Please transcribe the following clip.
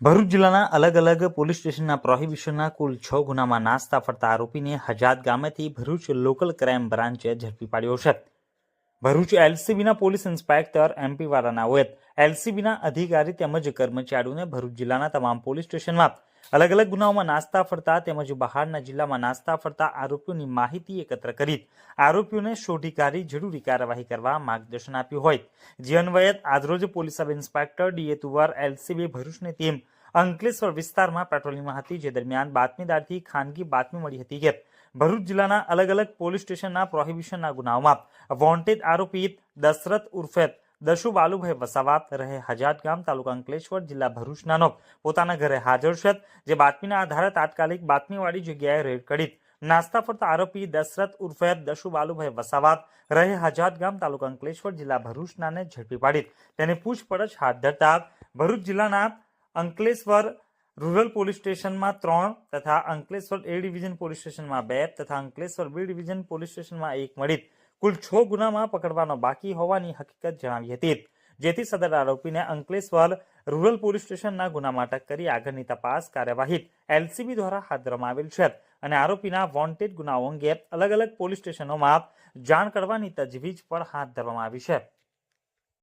ભરૂચ જિલ્લાના અલગ અલગ પોલીસ સ્ટેશનના પ્રોહિબિશનના કુલ છ ગુનામાં નાસ્તા ફરતા આરોપીને હજાત ગામેથી ભરૂચ લોકલ ક્રાઇમ બ્રાન્ચે ઝડપી પાડ્યો છે. ભરૂચ એલસીબીના પોલીસ ઇન્સ્પેક્ટર એમપી વાળાના ઓએત એલસીબીના અધિકારી તેમજ કર્મચારીઓને ભરૂચ જિલ્લાના તમામ પોલીસ સ્ટેશનમાં અલગ અલગ ગુનાઓમાં નાસ્તા ફરતા તેમજ બહારના જિલ્લામાં નાસ્તા ફરતા આરોપીઓની માહિતી એકત્ર કરી આરોપીઓને શોધી કાઢી જરૂરી કાર્યવાહી કરવા માર્ગદર્શન આપ્યું હોય. જે અન્વયે આજરોજ police sub inspector D A Tuvar LCB ભરૂચની ટીમ અંકલેશ્વર વિસ્તારમાં પેટ્રોલિંગમાં હતી. જે દરમિયાન બાતમીદારથી ખાનગી બાતમી મળી હતી કે ભરૂચ જિલ્લાના અલગ અલગ પોલીસ સ્ટેશનના પ્રોહિબિશનના ગુનાઓમાં વોન્ટેડ આરોપી દશરથ ઉર્ફે દશુ બાલુભાઈ વસાવાત રહે હજાત ગામ તાલુકા અંકલેશ્વર, જિલ્લા ભરૂચનાનો પોતાના ઘરે હાજર છે જે બાતમીના આધારે તાત્કાલિક બાતમીવાળી જગ્યાએ રેડ કરી. નાસ્તા ફરતા આરોપી દશરથ ઉર્ફે દશુ બાલુભાઈ વસાવાત રહે હજાત ગામ તાલુકા અંકલેશ્વર, જિલ્લા ભરૂચનાને ઝડપી પાડી. તેની પૂછપરછ હાથ ધરતા ભરૂચ જિલ્લાના અંકલેશ્વર રૂરલ પોલીસ સ્ટેશનમાં ત્રણ તથા અંકલેશ્વર એ ડિવિઝન પોલીસ સ્ટેશનમાં બે તથા અંકલેશ્વર બી ડિવિઝન પોલીસ સ્ટેશનમાં એક મળી. કુલ છ ગુનામાં પકડવાનો બાકી હોવાની હકીકત જણાવી હતી. જેથી સદર આરોપીને અંકલેશ્વર રૂરલ પોલીસ સ્ટેશનના ગુનામાં અટક કરી આગળની તપાસ કાર્યવાહી એલસીબી દ્વારા હાથ ધરવામાં આવેલ છે અને આરોપીના વોન્ટેડ ગુનાઓ અંગે અલગ અલગ પોલીસ સ્ટેશનોમાં જાણ કરવાની તજવીજ પણ હાથ ધરવામાં આવી છે.